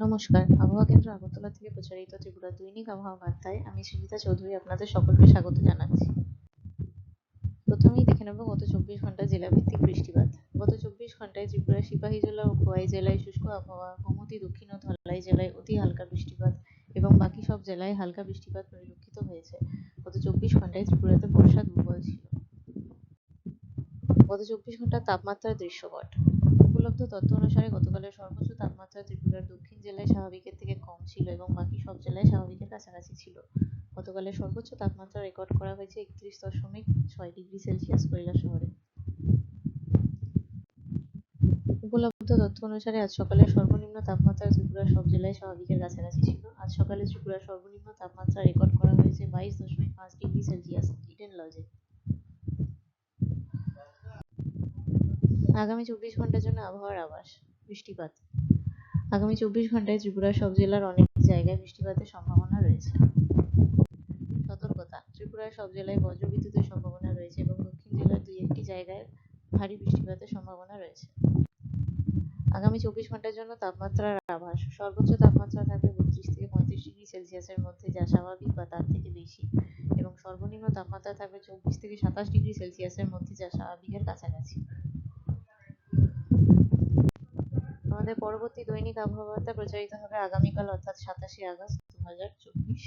নমস্কার। আবহাওয়া কেন্দ্র আগরতলা থেকে প্রচারিত ত্রিপুরা দৈনিক আবহাওয়া বার্তায় আমি সুজিতা চৌধুরী আপনাদের সকলকে স্বাগত জানাচ্ছি। প্রথমেই দেখে নেব গত চব্বিশ ঘণ্টা জেলাভিত্তিক বৃষ্টিপাত। গত চব্বিশ ঘন্টায় ত্রিপুরা সিপাহীজলা ও খোয়াই জেলায় শুষ্ক আবহাওয়া, গোমতী, দক্ষিণ ও ধলাই জেলায় অতি হালকা বৃষ্টিপাত এবং বাকি সব জেলায় হালকা বৃষ্টিপাত পরিলক্ষিত হয়েছে। গত চব্বিশ ঘন্টায় ত্রিপুরাতে বর্ষা দুর্বল ছিল। গত চব্বিশ ঘণ্টার তাপমাত্রার দৃশ্যপট। উপলব্ধ তথ্য অনুসারে গতকালের সর্বোচ্চ তাপমাত্রা ত্রিপুরার দক্ষিণ জেলায় স্বাভাবিকের থেকে কম ছিল এবং বাকি সব জেলায় স্বাভাবিকের কাছাকাছি ছিল। গতকালের সর্বোচ্চ তাপমাত্রা রেকর্ড করা হয়েছে একত্রিশ দশমিক ছয় ডিগ্রি সেলসিয়াস কৈলা শহরে। উপলব্ধ তথ্য অনুসারে আজ সকালে সর্বনিম্ন তাপমাত্রা ত্রিপুরার সব জেলায় স্বাভাবিকের কাছাকাছি ছিল। আজ সকালে ত্রিপুরার সর্বনিম্ন তাপমাত্রা রেকর্ড করা হয়েছে বাইশ দশমিক পাঁচ ডিগ্রি সেলসিয়াস, ইডেন লজে। আগামী চব্বিশ ঘণ্টার জন্য আবহাওয়ার আভাস, বৃষ্টিপাত। আগামী চব্বিশ ঘন্টায় ত্রিপুরার সব জেলার অনেক জায়গায় বৃষ্টিপাতের সম্ভাবনা রয়েছে। সতর্কতা, ত্রিপুরার সব জেলায় বজ্রবিদ্যুতের সম্ভাবনা রয়েছে এবং দক্ষিণ জেলার দুই একটি জায়গায় ভারী বৃষ্টিপাতের সম্ভাবনা রয়েছে। আগামী চব্বিশ ঘণ্টার জন্য তাপমাত্রার আভাস, সর্বোচ্চ তাপমাত্রা থাকবে বত্রিশ থেকে পঁয়ত্রিশ ডিগ্রি সেলসিয়াসের মধ্যে, যা স্বাভাবিক বা তার থেকে বেশি। এবং সর্বনিম্ন তাপমাত্রা থাকবে চব্বিশ থেকে সাতাশ ডিগ্রি সেলসিয়াসের মধ্যে, যা স্বাভাবিকের কাছাকাছি। আমাদের পরবর্তী দৈনিক আবহাওয়া বার্তা প্রচারিত হবে আগামীকাল অর্থাৎ সাতাশে আগস্ট দু হাজার চব্বিশ।